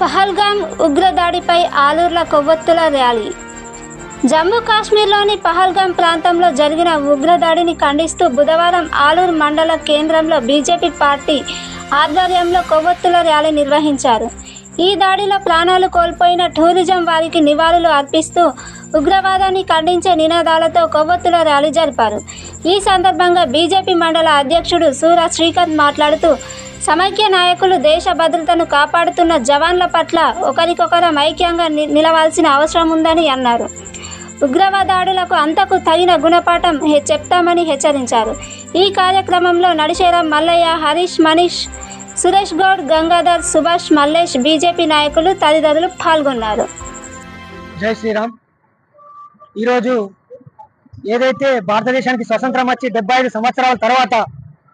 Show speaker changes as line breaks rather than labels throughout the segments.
పహల్గామ్ ఉగ్రదాడిపై ఆలూర్ల కొవ్వొత్తుల ర్యాలీ. జమ్మూ కాశ్మీర్లోని పహల్గామ్ ప్రాంతంలో జరిగిన ఉగ్రదాడిని ఖండిస్తూ బుధవారం ఆలూరు మండల కేంద్రంలో బీజేపీ పార్టీ ఆధ్వర్యంలో కొవ్వొత్తుల ర్యాలీ నిర్వహించారు. ఈ దాడిలో ప్రాణాలు కోల్పోయిన టూరిజం వారికి నివాళులు అర్పిస్తూ ఉగ్రవాదాన్ని ఖండించే నినాదాలతో కొవ్వొత్తుల ర్యాలీ జరిపారు. ఈ సందర్భంగా బీజేపీ మండల అధ్యక్షుడు సూర శ్రీకాంత్ మాట్లాడుతూ సమైక్య నాయకులు దేశ భద్రతను కాపాడుతున్న జవాన్ల పట్ల ఒకరికొకరం ఐక్యంగా ని- నిలవాల్సిన అవసరం ఉందని అన్నారు. ఉగ్రవాదాడులకు అంతకు తగిన గుణపాఠం హె- చెప్తామని హెచ్చరించారు. ఈ కార్యక్రమంలో నడిశేరం మల్లయ్య హరీష్ మనీష్ సురేష్ గౌడ్ గంగాధర్ సుభాష్ మల్లేష్ బీజేపీ నాయకులు తదితరులు పాల్గొన్నారు.
జై శ్రీరామ్. ఈరోజు ఏదైతే భారతదేశానికి స్వతంత్రం వచ్చి డెబ్బై ఐదు సంవత్సరాల తర్వాత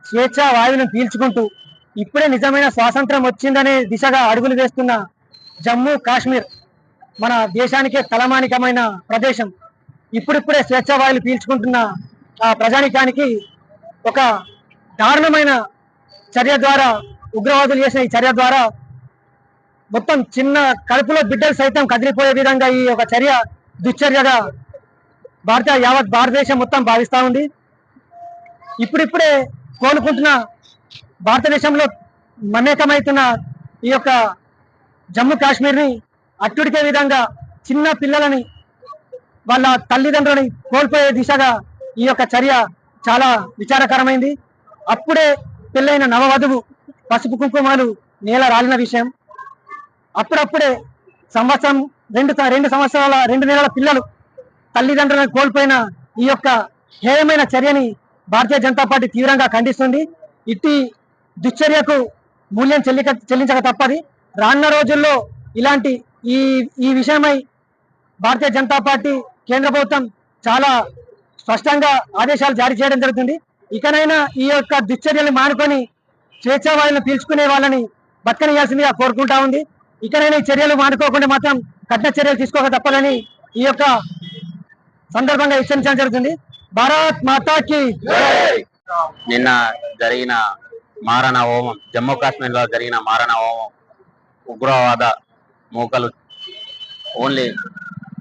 స్వేచ్ఛ వాయువులను పీల్చుకుంటూ ఇప్పుడే నిజమైన స్వాతంత్రం వచ్చిందనే దిశగా అడుగులు వేస్తున్న జమ్మూ కాశ్మీర్ మన దేశానికే తలమానికమైన ప్రదేశం. ఇప్పుడిప్పుడే స్వేచ్ఛ వాయులు పీల్చుకుంటున్న ఆ ప్రజానికానికి ఒక దారుణమైన చర్య ద్వారా ఉగ్రవాదులు చేసిన ఈ చర్య ద్వారా మొత్తం చిన్న కడుపులో బిడ్డలు సైతం కదిలిపోయే విధంగా ఈ ఒక చర్య దుశ్చర్యగా భారత యావత్ భారతదేశం మొత్తం భావిస్తా ఉంది. ఇప్పుడిప్పుడే కోలుకుంటున్న భారతదేశంలో మమేకమవుతున్న ఈ యొక్క జమ్మూ కాశ్మీర్ని అట్టుడికే విధంగా చిన్న పిల్లలని వాళ్ళ తల్లిదండ్రులని కోల్పోయే దిశగా ఈ యొక్క చర్య చాలా విచారకరమైంది. అప్పుడే పెళ్ళైన నవవధువు పసుపు కుంకుమాలు నేల రాలిన విషయం. అప్పుడప్పుడే సంవత్సరం రెండు రెండు సంవత్సరాల రెండు నెలల పిల్లలు తల్లిదండ్రులను కోల్పోయిన ఈ యొక్క హేయమైన చర్యని భారతీయ జనతా పార్టీ తీవ్రంగా ఖండిస్తుంది. ఇట్టి దుశ్చర్యకు మూల్యం చెల్లిక చెల్లించక తప్పది. రానున్న రోజుల్లో ఇలాంటి ఈ ఈ విషయమై భారతీయ జనతా పార్టీ కేంద్ర ప్రభుత్వం చాలా స్పష్టంగా ఆదేశాలు జారీ చేయడం జరుగుతుంది. ఇకనైనా ఈ యొక్క దుశ్చర్యలు మానుకొని స్వేచ్ఛావాయులను పీల్చుకునే వాళ్ళని బతకనియాల్సిందిగా కోరుకుంటా ఉంది. ఇకనైనా ఈ చర్యలు మానుకోకుండా మాత్రం కఠిన చర్యలు తీసుకోక తప్పదని ఈ యొక్క సందర్భంగా హెచ్చరించడం జరుగుతుంది. భారత్ మాతాకి
నిన్న జరిగిన మారణ హోమం. జమ్మూ కాశ్మీర్లో జరిగిన మారణ హోమం ఉగ్రవాద మూకలు ఓన్లీ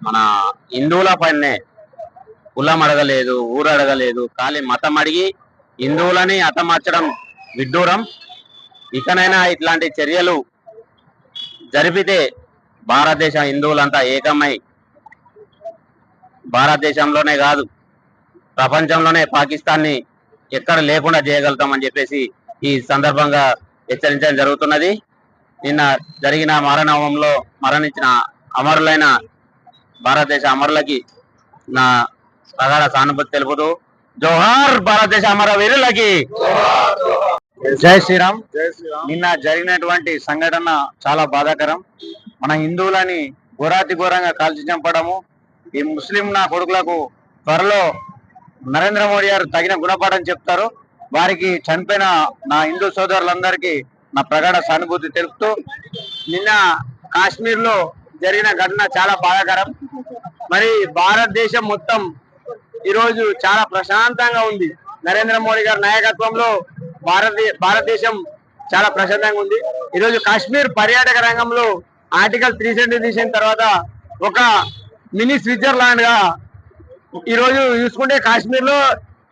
మన హిందువుల పైనే కులం అడగలేదు ఊరు అడగలేదు ఖాళీ మతం అడిగి హిందువులని హతమార్చడం విడ్డూరం. ఇకనైనా ఇట్లాంటి చర్యలు జరిపితే భారతదేశ హిందువులంతా ఏకమై భారతదేశంలోనే కాదు ప్రపంచంలోనే పాకిస్తాన్ని ఎక్కడ లేకుండా చేయగలుగుతామని చెప్పేసి ఈ సందర్భంగా హెచ్చరించడం జరుగుతున్నది. నిన్న జరిగిన మారణవంలో మరణించిన అమరులైన భారతదేశ అమరులకి నా ప్రగాఢ సానుభూతి తెలుపుతూ జోహార్ భారతదేశ అమర వీరులకి
జై శ్రీరామ్.
నిన్న జరిగినటువంటి సంఘటన చాలా బాధాకరం. మన హిందువులని ఘోరాతి ఘోరంగా కాల్చి చంపడము ఈ ముస్లిం నా కొడుకులకు త్వరలో నరేంద్ర మోడీ గారు తగిన గుణపాఠం చెప్తారు. వారికి చనిపోయిన నా హిందూ సోదరులందరికీ నా ప్రగాఢ సానుభూతి తెలుపుతూ నిన్న కాశ్మీర్లో జరిగిన ఘటన చాలా బాధాకరం. మరి భారతదేశం మొత్తం ఈరోజు చాలా ప్రశాంతంగా ఉంది. నరేంద్ర మోడీ గారి నాయకత్వంలో భారతీయ భారతదేశం చాలా ప్రశాంతంగా ఉంది. ఈరోజు కాశ్మీర్ పర్యాటక రంగంలో ఆర్టికల్ త్రీ సెవెంటీ తీసిన తర్వాత ఒక మినీ స్విట్జర్లాండ్గా చూసుకుంటే కాశ్మీర్లో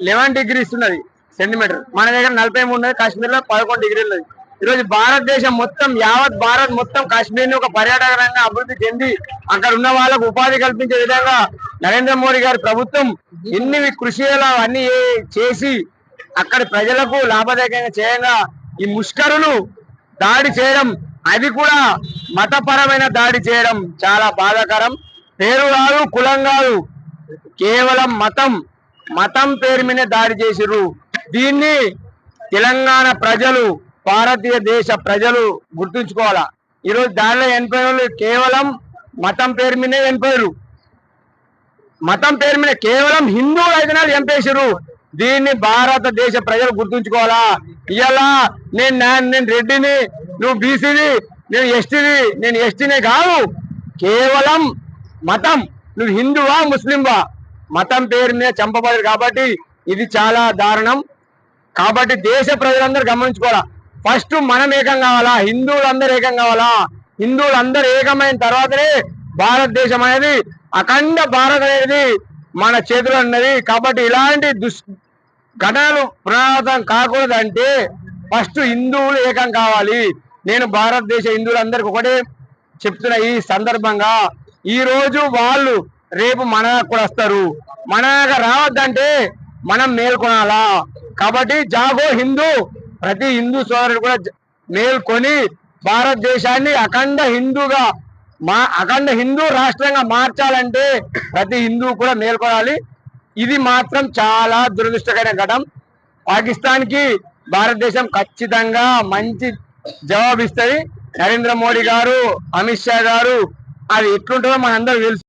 లెవెన్ డిగ్రీస్ ఉన్నది. సెంటీమీటర్. మన దగ్గర నలభై మూడు ఉన్నది కాశ్మీర్లో పదకొండు డిగ్రీలు ఉన్నది. భారతదేశం మొత్తం యావత్ భారత్ మొత్తం కాశ్మీర్ని ఒక పర్యాటక రంగం అభివృద్ధి చెంది అక్కడ ఉన్న వాళ్ళకు ఉపాధి కల్పించే విధంగా నరేంద్ర మోడీ గారి ప్రభుత్వం ఎన్ని కృషి అన్ని చేసి అక్కడ ప్రజలకు లాభదాయకంగా చేయంగా ఈ ముష్కరులు దాడి చేయడం అది కూడా మతపరమైన దాడి చేయడం చాలా బాధాకరం. పేరు కాదు కులం కాదు కేవలం మతం మతం పేరు మీద దాడి చేసిరు దీన్ని తెలంగాణ ప్రజలు భారతీయ దేశ ప్రజలు గుర్తుంచుకోవాలా? ఈరోజు దానిలో చనిపోయిన వాళ్ళు కేవలం మతం పేరు మీదే చనిపోయారు మతం పేరు మీద కేవలం హిందూ అయితే చంపేశారు దీన్ని భారతదేశ ప్రజలు గుర్తుంచుకోవాలా? ఇవాళ నేను నా- నేను రెడ్డిని నువ్వు బీసీది నేను ఎస్టీది నేను ఎస్టీనే కాదు. కేవలం మతం. నువ్వు హిందువా ముస్లింవా? మతం పేరు మీద చంపబడరు కాబట్టి ఇది చాలా దారుణం. కాబట్టి దేశ ప్రజలందరూ గమనించుకోవాలా? ఫస్ట్ మనం ఏకం కావాలా? హిందువులందరూ ఏకం కావాలా? హిందువులు అందరూ ఏకమైన తర్వాతనే భారతదేశం అనేది అఖండ భారత్ అనేది మన చేతిలో ఉన్నది. కాబట్టి ఇలాంటి దుష్ ఘటనలు పునరావృతం కాకూడదంటే ఫస్ట్ హిందువులు ఏకం కావాలి. నేను భారతదేశ హిందువులందరికీ ఒకటే చెప్తున్న ఈ సందర్భంగా. ఈరోజు వాళ్ళు రేపు మన కూడా వస్తారు. మన రావద్దంటే మనం మేల్కొనాలా? కాబట్టి జాగో హిందూ ప్రతి హిందూ సోదరుడు కూడా మేల్కొని భారతదేశాన్ని అఖండ హిందూగా మా అఖండ హిందూ రాష్ట్రంగా మార్చాలంటే ప్రతి హిందూ కూడా మేల్కొనాలి. ఇది మాత్రం చాలా దురదృష్టకరమైన ఘటన పాకిస్తాన్కి భారతదేశం ఖచ్చితంగా మంచి జవాబు ఇస్తుంది నరేంద్ర మోడీ గారు అమిత్ షా గారు అది ఎట్లుంటుందో మనందరూ తెలుసు.